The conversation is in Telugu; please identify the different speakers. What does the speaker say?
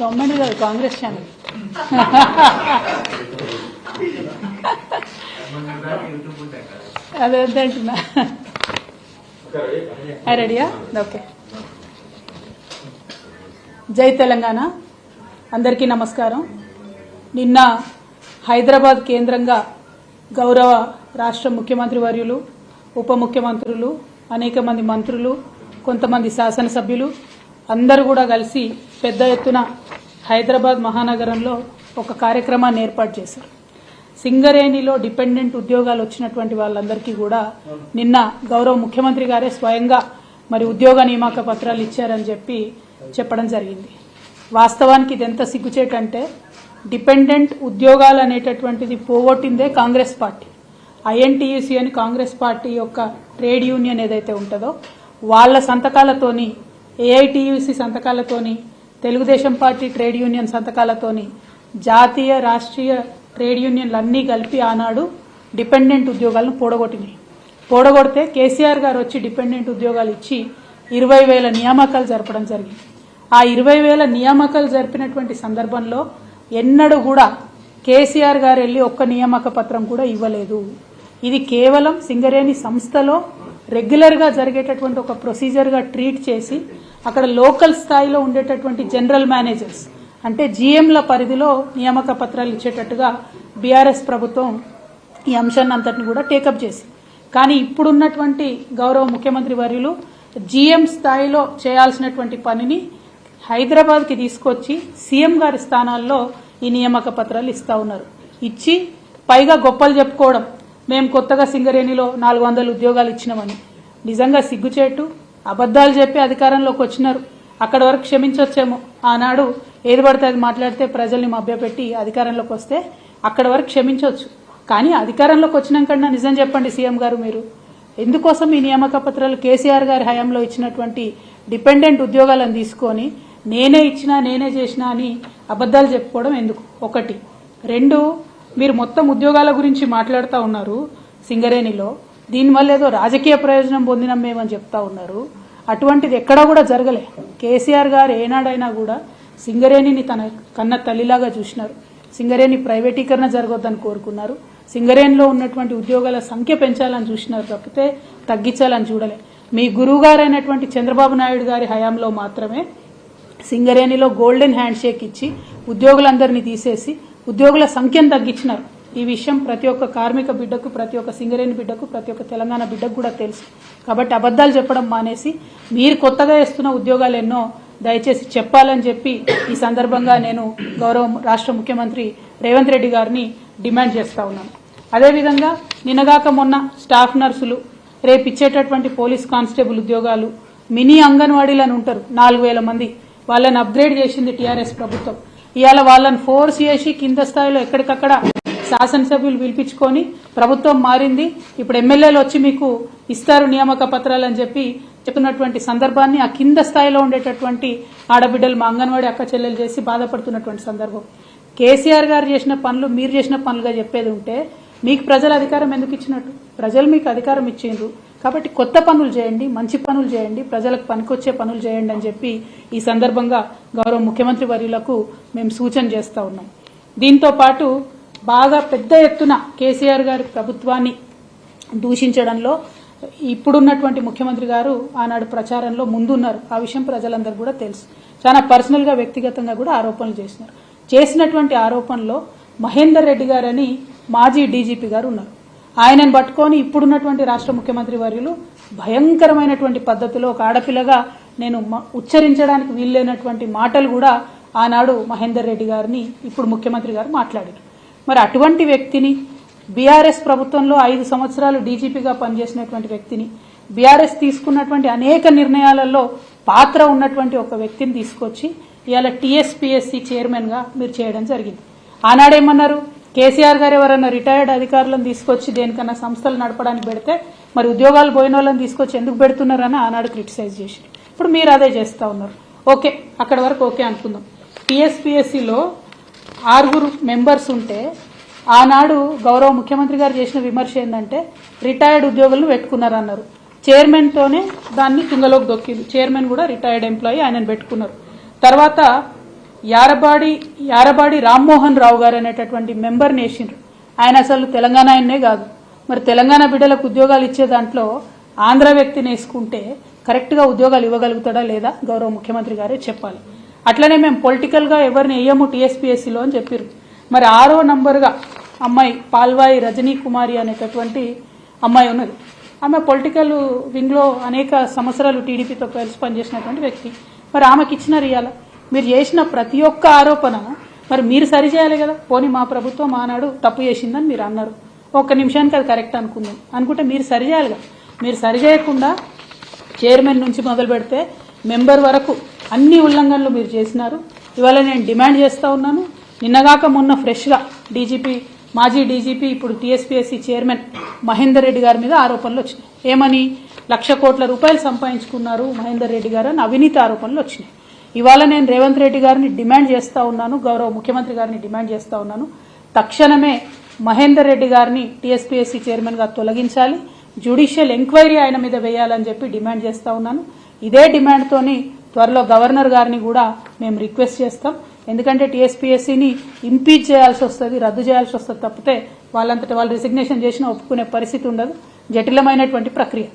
Speaker 1: గవర్నమెంట్ కాదు కాంగ్రెస్ ఛానల్. అదే అంటున్నా. రెడీయా? ఓకే. జై తెలంగాణ. అందరికీ నమస్కారం. నిన్న హైదరాబాద్ కేంద్రంగా గౌరవ రాష్ట్ర ముఖ్యమంత్రి వర్యులు ఉప ముఖ్యమంత్రులు అనేక మంది మంత్రులు కొంతమంది శాసనసభ్యులు అందరూ కూడా కలిసి పెద్ద ఎత్తున హైదరాబాద్ మహానగరంలో ఒక కార్యక్రమాన్ని ఏర్పాటు చేశారు. సింగరేణిలో డిపెండెంట్ ఉద్యోగాలు వచ్చినటువంటి వాళ్ళందరికీ కూడా నిన్న గౌరవ ముఖ్యమంత్రి గారే స్వయంగా మరి ఉద్యోగ నియామక పత్రాలు ఇచ్చారని చెప్పి చెప్పడం జరిగింది. వాస్తవానికి ఇది ఎంత సిగ్గుచేటంటే డిపెండెంట్ ఉద్యోగాలు అనేటటువంటిది పోగొట్టిందే కాంగ్రెస్ పార్టీ. ఐఎన్టీయూసీ అని కాంగ్రెస్ పార్టీ యొక్క ట్రేడ్ యూనియన్ ఏదైతే ఉంటుందో వాళ్ళ సంతకాలతోని ఏఐటీయూసీ సంతకాలతోని తెలుగుదేశం పార్టీ ట్రేడ్ యూనియన్ సంతకాలతోని జాతీయ రాష్ట్రీయ ట్రేడ్ యూనియన్లు అన్నీ కలిపి ఆనాడు డిపెండెంట్ ఉద్యోగాలను పూడగొట్టినాయి. పూడగొడితే కేసీఆర్ గారు వచ్చి డిపెండెంట్ ఉద్యోగాలు ఇచ్చి ఇరవై వేల నియామకాలు జరపడం జరిగింది. ఆ ఇరవై వేల నియామకాలు జరిపినటువంటి సందర్భంలో ఎన్నడూ కూడా కేసీఆర్ గారు వెళ్ళి ఒక్క నియామక పత్రం కూడా ఇవ్వలేదు. ఇది కేవలం సింగరేణి సంస్థలో రెగ్యులర్గా జరిగేటటువంటి ఒక ప్రొసీజర్గా ట్రీట్ చేసి అక్కడ లోకల్ స్థాయిలో ఉండేటటువంటి జనరల్ మేనేజర్స్ అంటే జీఎంల పరిధిలో నియామక పత్రాలు ఇచ్చేటట్టుగా బీఆర్ఎస్ ప్రభుత్వం ఈ అంశాన్ని అంతటిని కూడా టేకప్ చేసి. కానీ ఇప్పుడున్నటువంటి గౌరవ ముఖ్యమంత్రి వర్యులు జీఎం స్థాయిలో చేయాల్సినటువంటి పనిని హైదరాబాద్కి తీసుకొచ్చి సీఎం గారి స్థానాల్లో ఈ నియామక పత్రాలు ఇస్తా ఉన్నారు. ఇచ్చి పైగా గొప్పలు చెప్పుకోవడం మేము కొత్తగా సింగరేణిలో నాలుగు వందల ఉద్యోగాలు ఇచ్చినామని. నిజంగా సిగ్గుచేటు అబద్ధాలు చెప్పి అధికారంలోకి వచ్చినారు. అక్కడ వరకు క్షమించవచ్చేమో ఆనాడు ఏది పడితే అది మాట్లాడితే ప్రజల్ని మభ్యపెట్టి అధికారంలోకి వస్తే అక్కడ వరకు క్షమించవచ్చు కానీ అధికారంలోకి వచ్చినాకన్నా నిజం చెప్పండి సీఎం గారు మీరు. ఎందుకోసం ఈ నియామక పత్రాలు కేసీఆర్ గారి హయాంలో ఇచ్చినటువంటి డిపెండెంట్ ఉద్యోగాలను తీసుకొని నేనే ఇచ్చినా నేనే చేసినా అని అబద్ధాలు చెప్పుకోవడం ఎందుకు? ఒకటి. రెండు మీరు మొత్తం ఉద్యోగాల గురించి మాట్లాడుతూ ఉన్నారు సింగరేణిలో. దీనివల్ల ఏదో రాజకీయ ప్రయోజనం పొందినాం మేమని చెప్తా ఉన్నారు. అటువంటిది ఎక్కడా కూడా జరగలే. కేసీఆర్ గారు ఏనాడైనా కూడా సింగరేణిని తన కన్న తల్లిలాగా చూసినారు. సింగరేణి ప్రైవేటీకరణ జరగొద్దని కోరుకున్నారు. సింగరేణిలో ఉన్నటువంటి ఉద్యోగాల సంఖ్య పెంచాలని చూసినారు తప్పితే తగ్గించాలని చూడలే. మీ గురువు గారైనటువంటి చంద్రబాబు నాయుడు గారి హయాంలో మాత్రమే సింగరేణిలో గోల్డెన్ హ్యాండ్ షేక్ ఇచ్చి ఉద్యోగులందరినీ తీసేసి ఉద్యోగుల సంఖ్యను తగ్గించినారు. ఈ విషయం ప్రతి ఒక్క కార్మిక బిడ్డకు ప్రతి ఒక్క సింగరేణి బిడ్డకు ప్రతి ఒక్క తెలంగాణ బిడ్డకు కూడా తెలుసు. కాబట్టి అబద్ధాలు చెప్పడం మానేసి మీరు కొత్తగా ఇస్తున్న ఉద్యోగాలు ఎన్నో దయచేసి చెప్పాలని చెప్పి ఈ సందర్భంగా నేను గౌరవ రాష్ట్ర ముఖ్యమంత్రి రేవంత్ రెడ్డి గారిని డిమాండ్ చేస్తా ఉన్నాను. అదేవిధంగా నినగాక మొన్న స్టాఫ్ నర్సులు రేపు ఇచ్చేటటువంటి పోలీస్ కానిస్టేబుల్ ఉద్యోగాలు మినీ అంగన్వాడీలను ఉంటారు. నాలుగు వేల మంది వాళ్ళని అప్గ్రేడ్ చేసింది టీఆర్ఎస్ ప్రభుత్వం. ఇవాళ వాళ్ళని ఫోర్స్ చేసి కింద స్థాయిలో ఎక్కడికక్కడ శాసనసభ్యులు పిలిపించుకొని ప్రభుత్వం మారింది. ఇప్పుడు ఎమ్మెల్యేలు వచ్చి మీకు ఇస్తారు నియామక పత్రాలు అని చెప్పి చెప్తున్నటువంటి సందర్భాన్ని ఆ కింద స్థాయిలో ఉండేటటువంటి ఆడబిడ్డలు మా అంగన్వాడీ అక్క చెల్లెలు చేసి బాధపడుతున్నటువంటి సందర్భం. కేసీఆర్ గారు చేసిన పనులు మీరు చేసిన పనులుగా చెప్పేది ఉంటే మీకు ప్రజల అధికారం ఎందుకు ఇచ్చినట్టు? ప్రజలు మీకు అధికారం ఇచ్చిండ్రు. కాబట్టి కొత్త పనులు చేయండి మంచి పనులు చేయండి ప్రజలకు పనికొచ్చే పనులు చేయండి అని చెప్పి ఈ సందర్భంగా గౌరవ ముఖ్యమంత్రి వర్యులకు మేము సూచన చేస్తా ఉన్నాం. దీంతో పాటు బాగా పెద్ద ఎత్తున కేసీఆర్ గారి ప్రభుత్వాన్ని దూషించడంలో ఇప్పుడున్నటువంటి ముఖ్యమంత్రి గారు ఆనాడు ప్రచారంలో ముందున్నారు. ఆ విషయం ప్రజలందరూ కూడా తెలుసు. చాలా పర్సనల్గా వ్యక్తిగతంగా కూడా ఆరోపణలు చేసినారు చేసినటువంటి ఆరోపణలో మహేందర్ రెడ్డి గారని మాజీ డీజీపీ గారు ఉన్నారు. ఆయనను పట్టుకొని ఇప్పుడున్నటువంటి రాష్ట్ర ముఖ్యమంత్రి వర్యులు భయంకరమైనటువంటి పద్ధతిలో ఒక ఆడపిల్లగా నేను మ- ఉచ్చరించడానికి వీల్లేనటువంటి మాటలు కూడా ఆనాడు మహేందర్ రెడ్డి గారిని ఇప్పుడు ముఖ్యమంత్రి గారు మాట్లాడారు. మరి అటువంటి వ్యక్తిని బీఆర్ఎస్ ప్రభుత్వంలో ఐదు సంవత్సరాలు డీజీపీగా పనిచేసినటువంటి వ్యక్తిని బీఆర్ఎస్ తీసుకున్నటువంటి అనేక నిర్ణయాలలో పాత్ర ఉన్నటువంటి ఒక వ్యక్తిని తీసుకొచ్చి ఇవాళ టీఎస్పీఎస్సీ చైర్మన్గా మీరు చేయడం జరిగింది. ఆనాడేమన్నారు కేసీఆర్ గారు ఎవరన్నా రిటైర్డ్ అధికారులను తీసుకొచ్చి దేనికన్నా సంస్థలు నడపడానికి పెడితే మరి ఉద్యోగాలు పోయిన వాళ్ళని తీసుకొచ్చి ఎందుకు పెడుతున్నారని ఆనాడు క్రిటిసైజ్ చేసి ఇప్పుడు మీరు అదే చేస్తా ఉన్నారు. ఓకే అక్కడ వరకు ఓకే అనుకుందాం. టీఎస్పీఎస్సీలో ఆరుగురు మెంబర్స్ ఉంటే ఆనాడు గౌరవ ముఖ్యమంత్రి గారు చేసిన విమర్శ ఏంటంటే రిటైర్డ్ ఉద్యోగులను పెట్టుకున్నారన్నారు చైర్మన్తోనే దాన్ని తుంగలోకి దొక్కింది. చైర్మన్ కూడా రిటైర్డ్ ఎంప్లాయీ ఆయనను పెట్టుకున్నారు. తర్వాత యారబాడి యారబాడి రామ్మోహన్ రావు గారు అనేటటువంటి మెంబర్ వేసిండ్రు. ఆయన అసలు తెలంగాణ ఆయన్నే కాదు. మరి తెలంగాణ బిడ్డలకు ఉద్యోగాలు ఇచ్చే దాంట్లో ఆంధ్ర వ్యక్తిని వేసుకుంటే కరెక్ట్గా ఉద్యోగాలు ఇవ్వగలుగుతాడా లేదా గౌరవ ముఖ్యమంత్రి గారే చెప్పాలి. అట్లనే మేము పొలిటికల్గా ఎవరిని వేయము టీఎస్పీఎస్సీలో అని చెప్పారు మరి ఆరో నంబర్గా అమ్మాయి పాల్వాయి రజనీ కుమారి అనేటటువంటి అమ్మాయి ఉన్నది. ఆమె పొలిటికల్ వింగ్లో అనేక సంవత్సరాలు టీడీపీతో కలిసి పనిచేసినటువంటి వ్యక్తి. మరి ఆమెకి ఇచ్చిన రియాల మీరు చేసిన ప్రతి ఒక్క ఆరోపణ మరి మీరు సరి చేయాలి కదా. పోనీ మా ప్రభుత్వం ఆనాడు తప్పు చేసిందని మీరు అన్నారు. ఒక్క నిమిషానికి అది కరెక్ట్ అనుకుందాం. అనుకుంటే మీరు సరి చేయాలి కదా మీరు సరి చేయకుండా చైర్మన్ నుంచి మొదలు పెడితే మెంబర్ వరకు అన్ని ఉల్లంఘనలు మీరు చేసినారు. ఇవాళ నేను డిమాండ్ చేస్తూ ఉన్నాను. నిన్నగాక మొన్న ఫ్రెష్గా డీజీపీ మాజీ డీజీపీ ఇప్పుడు టీఎస్పీఎస్సీ చైర్మన్ మహేందర్ రెడ్డి గారి మీద ఆరోపణలు వచ్చినాయి. ఏమని? లక్ష కోట్ల రూపాయలు సంపాదించుకున్నారు మహేందర్ రెడ్డి గారు అని అవినీతి ఆరోపణలు వచ్చినాయి. ఇవాళ నేను రేవంత్ రెడ్డి గారిని డిమాండ్ చేస్తూ ఉన్నాను గౌరవ ముఖ్యమంత్రి గారిని డిమాండ్ చేస్తూ ఉన్నాను. తక్షణమే మహేందర్ రెడ్డి గారిని టీఎస్పీఎస్సీ చైర్మన్గా తొలగించాలి. జ్యుడిషియల్ ఎంక్వైరీ ఆయన మీద వేయాలని చెప్పి డిమాండ్ చేస్తూ ఉన్నాను. ఇదే డిమాండ్తోని త్వరలో గవర్నర్ గారిని కూడా మేము రిక్వెస్ట్ చేస్తాం. ఎందుకంటే టీఎస్పీఎస్సీని ఇంపీచ్ చేయాల్సి వస్తుంది రద్దు చేయాల్సి వస్తుంది తప్పితే వాళ్ళంతటి వాళ్ళు రిసిగ్నేషన్ చేసినా ఒప్పుకునే పరిస్థితి ఉండదు. జటిలమైనటువంటి ప్రక్రియ.